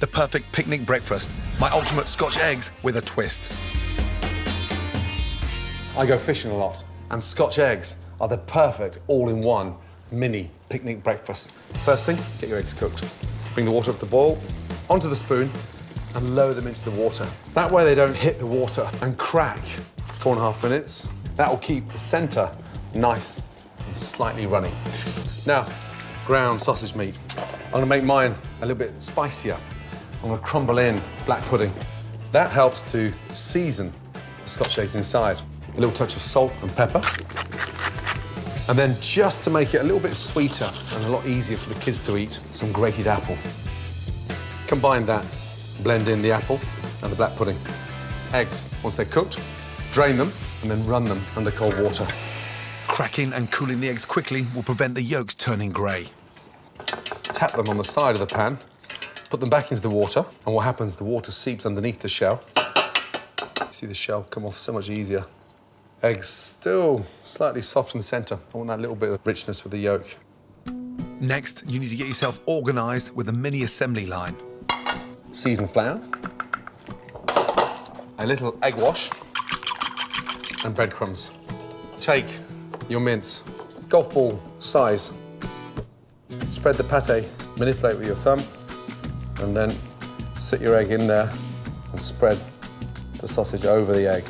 the perfect picnic breakfast. My ultimate Scotch eggs with a twist. I go fishing a lot, and Scotch eggs are the perfect all-in-one mini picnic breakfast. First thing, get your eggs cooked. Bring the water up to boil, onto the spoon, and lower them into the water. That way they don't hit the water and crack. Four and a half minutes. That will keep the centre nice and slightly runny. Now, ground sausage meat. I'm gonna make mine a little bit spicier. I'm gonna crumble in black pudding. That helps to season the Scotch eggs inside. A little touch of salt and pepper. And then just to make it a little bit sweeter and a lot easier for the kids to eat, some grated apple. Combine that, blend in the apple and the black pudding. Eggs, once they're cooked, drain them and then run them under cold water. Cracking and cooling the eggs quickly will prevent the yolks turning grey. Tap them on the side of the pan, put them back into the water, and what happens, the water seeps underneath the shell. You See the shell come off so much easier. Eggs still slightly soft in the centre. I want that little bit of richness with the yolk. Next, you need to get yourself organised with a mini assembly line. seasoned flour, a little egg wash, and breadcrumbs. Take your mince, golf ball size. Spread the pate, manipulate with your thumb, and then sit your egg in there and spread the sausage over the egg.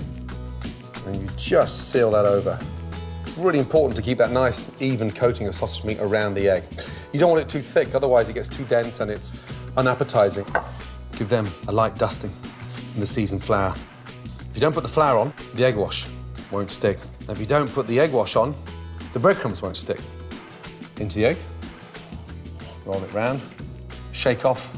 And you just seal that over. Really important to keep that nice, even coating of sausage meat around the egg. You don't want it too thick, otherwise it gets too dense and it's unappetizing. Give them a light dusting in the seasoned flour. If you don't put the flour on, the egg wash won't stick. And if you don't put the egg wash on, the breadcrumbs won't stick. Into the egg, roll it round, shake off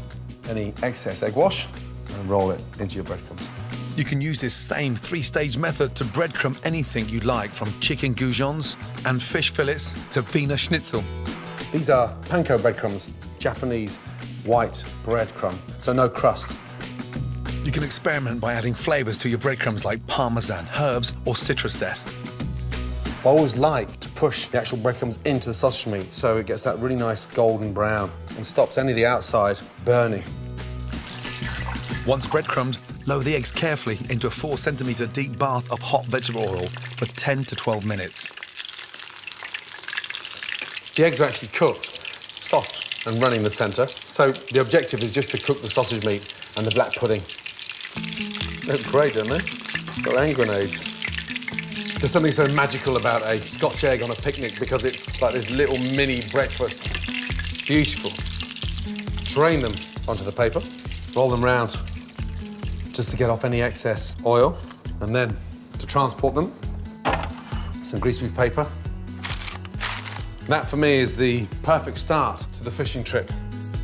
any excess egg wash, and roll it into your breadcrumbs. You can use this same three-stage method to breadcrumb anything you like, from chicken goujons and fish fillets to Wiener Schnitzel. These are panko breadcrumbs, Japanese white breadcrumb, so no crust. You can experiment by adding flavours to your breadcrumbs like parmesan, herbs, or citrus zest. I always like to push the actual breadcrumbs into the sausage meat so it gets that really nice golden brown and stops any of the outside burning. Once breadcrumbed, lower the eggs carefully into a 4 centimetre deep bath of hot vegetable oil for 10 to 12 minutes. The eggs are actually cooked, soft and running the centre, so the objective is just to cook the sausage meat and the black pudding. They look great, don't they? Got hand grenades. There's something so magical about a Scotch egg on a picnic because it's like this little mini breakfast. Beautiful. Drain them onto the paper, roll them round just to get off any excess oil, and then to transport them, some greaseproof paper. That for me is the perfect start to the fishing trip.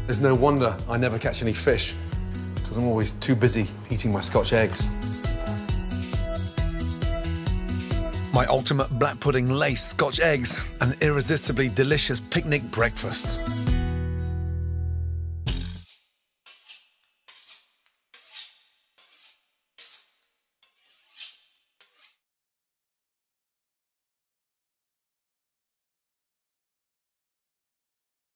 There's no wonder I never catch any fish because I'm always too busy eating my Scotch eggs. My ultimate black pudding lace Scotch eggs, an irresistibly delicious picnic breakfast.